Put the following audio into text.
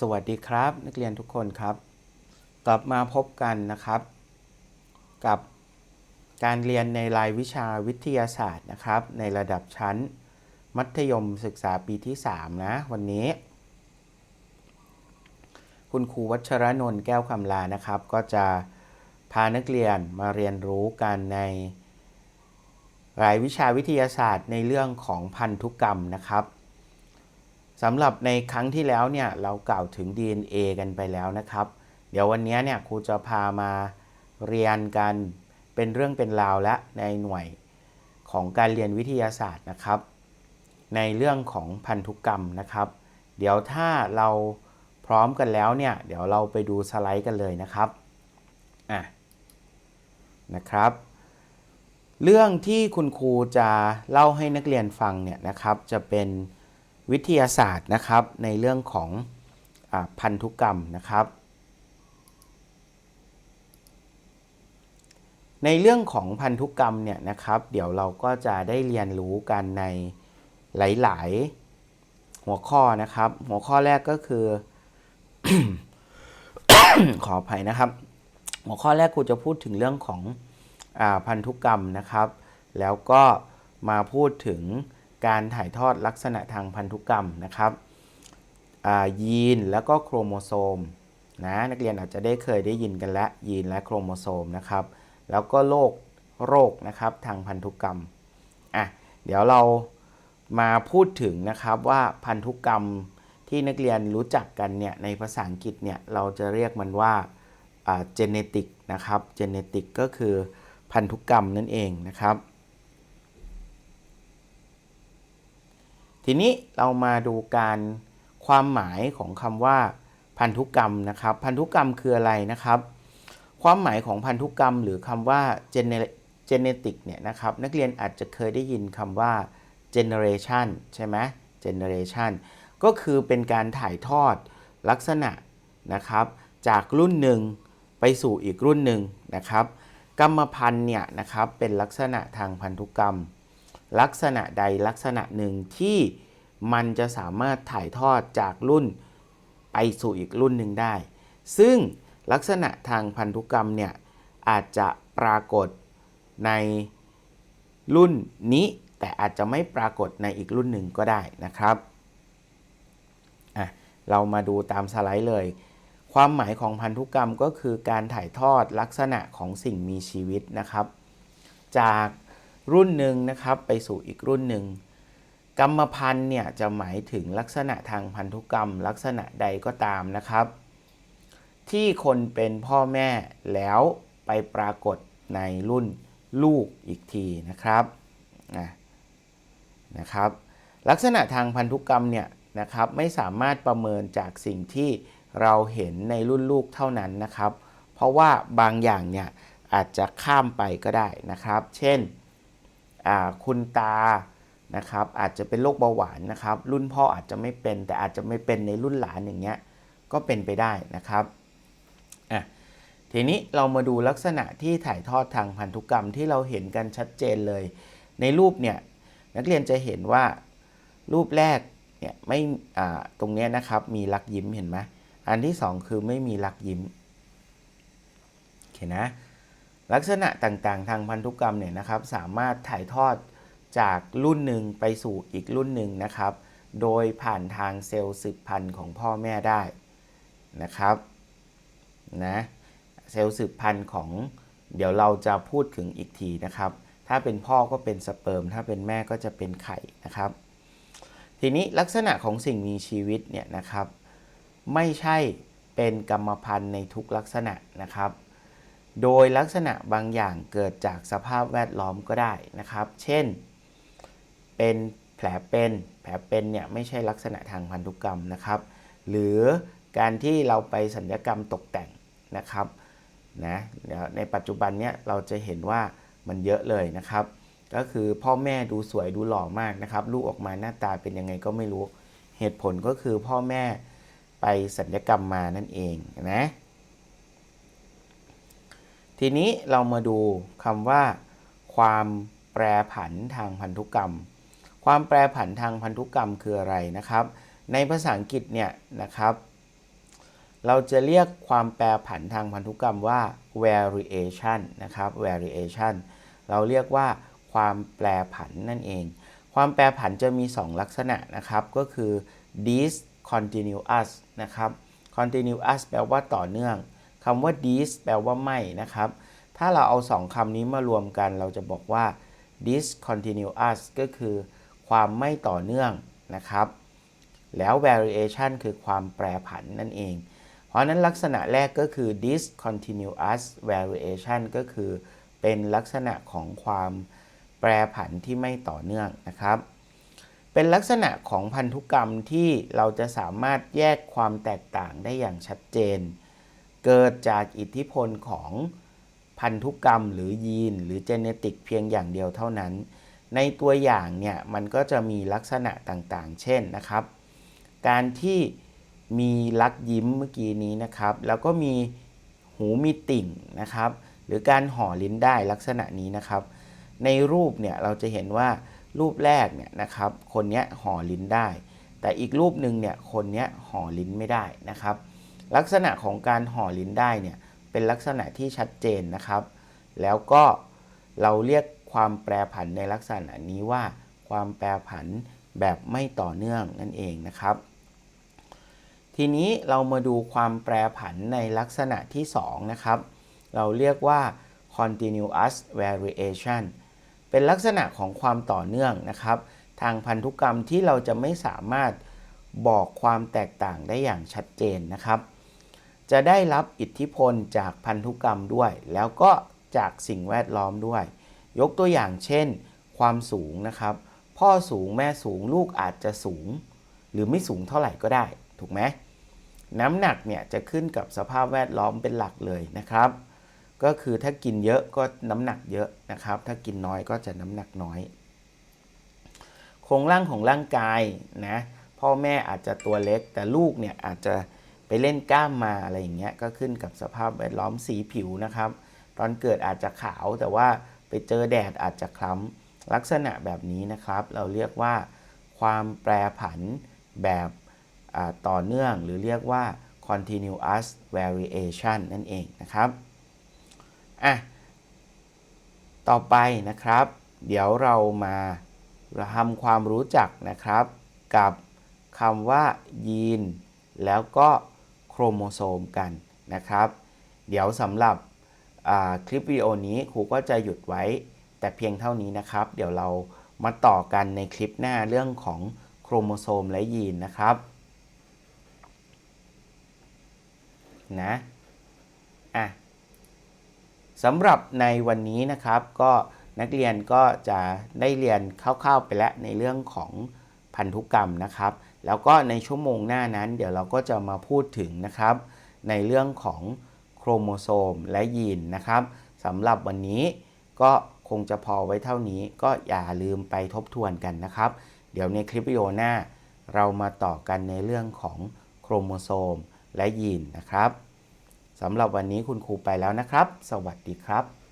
สวัสดีครับ นักเรียนทุกคนครับ กลับมาพบกันนะครับ กับการเรียนในรายวิชาวิทยาศาสตร์นะครับ ในระดับชั้น มัธยมศึกษาปีที่ 3 นะ วันนี้ คุณครูวัชรนนท์แก้วคำลานะครับ ก็จะพานักเรียนมาเรียนรู้กันในรายวิชาวิทยาศาสตร์ในเรื่องของพันธุกรรมนะครับ สำหรับในครั้งที่แล้วเนี่ยเรากล่าวถึง DNA กันไปแล้วนะครับ เดี๋ยววันนี้เนี่ยครูจะพามาเรียนกันเป็นเรื่องเป็นราวและในหน่วยของการเรียนวิทยาศาสตร์นะครับ ในเรื่องของพันธุกรรมนะครับ เดี๋ยวถ้าเราพร้อมกันแล้วเนี่ยเดี๋ยวเราไปดูสไลด์กันเลยนะครับอะนะครับ เรื่องที่คุณครูจะเล่าให้นักเรียนฟังเนี่ยนะครับจะเป็น วิทยาศาสตร์นะครับในเรื่องของอพันธุกรรมนะครับ ในเรื่องของพันธุกรรมเนี่ยนะครับ เดี๋ยวเราก็จะได้เรียนรู้กันในหลาย ๆ หัวข้อนะครับ หัวข้อแรกก็คือ ขออภัยนะครับ หัวข้อแรกครูจะพูดถึงเรื่องของอพันธุกรรมนะครับ แล้วก็มาพูดถึง การถ่ายทอดลักษณะทางพันธุกรรมนะครับยีนแล้วก็โครโมโซมนะนักเรียนอาจจะได้เคยได้ยินกันแล้วยีนและโครโมโซมนะครับแล้วก็โรคโรคนะครับทางพันธุกรรมอะเดี๋ยวเรามาพูดถึงนะครับว่าพันธุกรรมที่นักเรียนรู้จักกันเนี่ยในภาษาอังกฤษเนี่ยเราจะเรียกมันว่าเจเนติกนะครับเจเนติกก็คือพันธุกรรมนั่นเองนะครับ ทีนี้เรามาดูการความหมายของคำว่าพันธุกรรมนะครับ พันธุกรรมคืออะไรนะครับ ความหมายของพันธุกรรม หรือคำว่า genetic เนี่ยนะครับ นักเรียนอาจจะเคยได้ยินคำว่า generation ใช่ไหม generation ก็คือเป็นการถ่ายทอดลักษณะนะครับ จากรุ่นหนึ่งไปสู่อีกรุ่นหนึ่งนะครับ กรรมพันธุ์เนี่ยนะครับเป็นลักษณะทางพันธุกรรม ลักษณะใดลักษณะหนึ่งที่มันจะสามารถถ่ายทอดจากรุ่นไปสู่อีกรุ่นหนึ่งได้ ซึ่งลักษณะทางพันธุกรรมเนี่ยอาจจะปรากฏในรุ่นนี้ แต่อาจจะไม่ปรากฏในอีกรุ่นหนึ่งก็ได้นะครับอะเรามาดูตามสไลด์เลย ความหมายของพันธุกรรมก็คือการถ่ายทอดลักษณะของสิ่งมีชีวิตนะครับ จาก รุ่นหนึ่งนะครับไปสู่อีกรุ่นหนึ่งกรรมพันธุ์เนี่ยจะหมายถึงลักษณะทางพันธุกรรม ลักษณะใดก็ตามนะครับ ที่คนเป็นพ่อแม่แล้วไปปรากฏในรุ่นลูกอีกทีนะครับนะครับ ลักษณะทางพันธุกรรมเนี่ยนะครับไม่สามารถประเมินจากสิ่งที่เราเห็นในรุ่นลูกเท่านั้นนะครับ เพราะว่าบางอย่างเนี่ยอาจจะข้ามไปก็ได้นะครับ เช่น คุณตานะครับอาจจะเป็นโรคเบาหวานนะครับ รุ่นพ่ออาจจะไม่เป็นแต่อาจจะไม่เป็นในรุ่นหลานอย่างเงี้ยก็เป็นไปได้นะครับอะทีนี้เรามาดูลักษณะที่ถ่ายทอดทางพันธุกรรมที่เราเห็นกันชัดเจนเลย ในรูปเนี่ยนักเรียนจะเห็นว่ารูปแรกเนี่ยไม่ตรงนี้นะครับมีรักยิ้มเห็นไหมอันที่ 2 คือไม่มีรักยิ้มโอเคนะ ลักษณะต่างๆ ทางพันธุกรรมเนี่ยนะครับ สามารถถ่ายทอดจากรุ่นหนึ่งไปสู่อีกรุ่นหนึ่งนะครับ โดยผ่านทางเซลล์สืบพันธุ์ของพ่อแม่ได้นะครับนะเซลล์สืบพันธุ์ของเดี๋ยวเราจะพูดถึงอีกทีนะครับ ถ้าเป็นพ่อก็เป็นสเปิร์ม ถ้าเป็นแม่ก็จะเป็นไข่นะครับ ทีนี้ลักษณะของสิ่งมีชีวิตเนี่ยนะครับ ไม่ใช่เป็นกรรมพันธุ์ในทุกลักษณะนะครับ โดยลักษณะบางอย่างเกิดจากสภาพแวดล้อมก็ได้นะครับ เช่น เป็นแผลเป็น แผลเป็นเนี่ยไม่ใช่ลักษณะทางพันธุกรรมนะครับ หรือการที่เราไปสัญญกรรมตกแต่งนะครับนะในปัจจุบันเนี่ยเราจะเห็นว่ามันเยอะเลยนะครับ ก็คือพ่อแม่ดูสวยดูหล่อมากนะครับ ลูกออกมาหน้าตาเป็นยังไงก็ไม่รู้ เหตุผลก็คือพ่อแม่ไปสัญญกรรมมานั่นเองนะ ทีนี้เรามาดูคำว่า ความแปรผันทางพันธุกรรม ความแปรผันทางพันธุกรรมคืออะไรนะครับ ในภาษาอังกฤษเนี่ยนะครับ เราจะเรียกความแปรผันทางพันธุกรรมว่า variation นะครับ variation เราเรียกว่าความแปรผันนั่นเอง ความแปรผันจะมี 2 ลักษณะนะครับ ก็คือ discontinuous นะครับ continuous แปลว่าต่อเนื่อง คำว่า dis แปลว่าไม่นะครับ ถ้าเราเอา2คำนี้มารวมกัน เราจะบอกว่า discontinuous ก็คือความไม่ต่อเนื่องนะครับ แล้ว variation คือความแปรผันนั่นเอง เพราะฉะนั้นลักษณะแรกก็คือ discontinuous variation ก็คือเป็นลักษณะของความแปรผันที่ไม่ต่อเนื่องนะครับ เป็นลักษณะของพันธุกรรมที่เราจะสามารถแยกความแตกต่างได้อย่างชัดเจน เกิดจากอิทธิพลของพันธุกรรมหรือยีน หรือเจเนติกเพียงอย่างเดียวเท่านั้น ในตัวอย่างเนี่ยมันก็จะมีลักษณะต่างๆ เช่นนะครับ การที่มีลักยิ้มเมื่อกี้นี้นะครับ แล้วก็มีหูมีติ่งนะครับ หรือการห่อลิ้นได้ลักษณะนี้นะครับ ในรูปเนี่ยเราจะเห็นว่ารูปแรกเนี่ยนะครับ คนเนี้ยห่อลิ้นได้ แต่อีกรูปหนึ่งเนี่ยคนเนี้ยห่อลิ้นไม่ได้นะครับ ลักษณะของการห่อลิ้นได้เนี่ยเป็นลักษณะที่ชัดเจนนะครับ แล้วก็เราเรียกความแปรผันในลักษณะนี้ว่า ความแปรผันแบบไม่ต่อเนื่องนั่นเองนะครับ ทีนี้เรามาดูความแปรผันในลักษณะที่ 2 นะครับ เราเรียกว่า continuous variation เป็นลักษณะของความต่อเนื่องนะครับ ทางพันธุกรรมที่เราจะไม่สามารถ บอกความแตกต่างได้อย่างชัดเจนนะครับ จะได้รับอิทธิพลจากพันธุกรรมด้วย แล้วก็จากสิ่งแวดล้อมด้วย ยกตัวอย่างเช่น ความสูงนะครับ พ่อสูงแม่สูงลูกอาจจะสูง หรือไม่สูงเท่าไหร่ก็ได้ ถูกไหมน้ำหนักเนี่ยจะขึ้นกับสภาพแวดล้อมเป็นหลักเลยนะครับ ก็คือถ้ากินเยอะก็น้ำหนักเยอะนะครับ ถ้ากินน้อยก็จะน้ำหนักน้อย โครงร่างของร่างกายนะ พ่อแม่อาจจะตัวเล็ก แต่ลูกเนี่ยอาจจะไปเล่นกล้ามมาอะไรอย่างเงี้ยก็ขึ้นกับสภาพแวดล้อมสีผิวนะครับ ตอนเกิดอาจจะขาวแต่ว่าไปเจอแดดอาจจะคล้ำลักษณะแบบนี้นะครับ เราเรียกว่าความแปรผันแบบต่อเนื่องหรือเรียกว่า continuous variation นั่นเองนะครับอะต่อไปนะครับ เดี๋ยวเรามาทำความรู้จักนะครับกับ คำว่ายีน แล้วก็โครโมโซมกันนะครับ เดี๋ยวสำหรับคลิปวิดีโอนี้ครูก็จะหยุดไว้แต่เพียงเท่านี้นะครับ เดี๋ยวเรามาต่อกันในคลิปหน้าเรื่องของโครโมโซมและยีนนะครับนะอะสำหรับในวันนี้นะครับก็นักเรียนก็จะได้เรียนคร่าวๆไปแล้วในเรื่องของพันธุกรรมนะครับ แล้วก็ในชั่วโมงหน้านั้น เดี๋ยวเราก็จะมาพูดถึงนะครับ ในเรื่องของโครโมโซมและยีนนะครับสำหรับวันนี้ก็คงจะพอไว้เท่านี้ก็อย่าลืมไปทบทวนกันนะครับ เดี๋ยวในคลิปวิดีโอหน้า เรามาต่อกันในเรื่องของโครโมโซมและยีนนะครับสำหรับวันนี้คุณครูไปแล้วนะครับ สวัสดีครับ